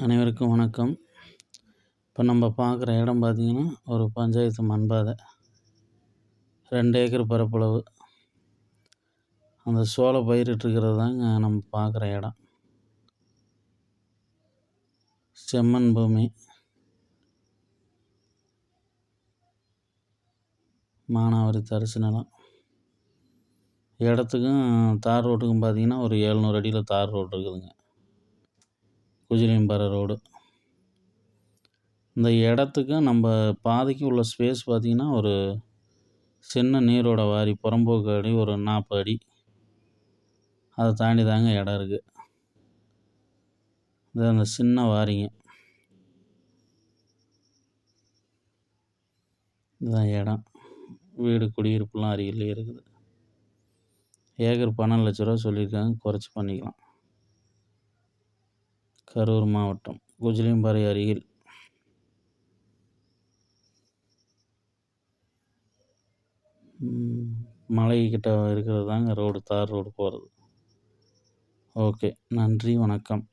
அனைவருக்கும் வணக்கம். இப்போ நம்ம பார்க்குற இடம் பார்த்திங்கன்னா ஒரு பஞ்சாயத்து மண்பாதை. ரெண்டு ஏக்கர் பரப்பளவு. அந்த சோள பயிரிட்டுருக்கிறது தாங்க நம்ம பார்க்குற இடம். செம்மண் பூமி. மானாவாரி தரிசு நிலம். இடத்துக்கும் தார் ரோட்டுக்கும் பார்த்திங்கன்னா ஒரு ஏழ்நூறு அடியில் தார் ரோடு இருக்குதுங்க. குஜிலியம்பாறை ரோடு. இந்த இடத்துக்கும் நம்ம பாதைக்கு உள்ள ஸ்பேஸ் பார்த்திங்கன்னா ஒரு சின்ன நீரோட வாரி புறம்போக்கு அடி ஒரு நாற்பது அடி. அதை தாண்டி தாங்க இடம் இருக்குது இது அந்த சின்ன வாரிங்க. இதுதான் இடம். வீடு குடியிருப்புலாம் அருகிலே இருக்குது. ஏக்கர் பன்னெண்டு லட்ச ரூபா சொல்லியிருக்காங்க. குறைச்சி பண்ணிக்கலாம். கரூர் மாவட்டம் குஜிலியம்பாறை அருகில். மலைக்கிட்ட இருக்கிறது தாங்க ரோடு தார் ரோடு போகிறது ஓகே நன்றி வணக்கம்.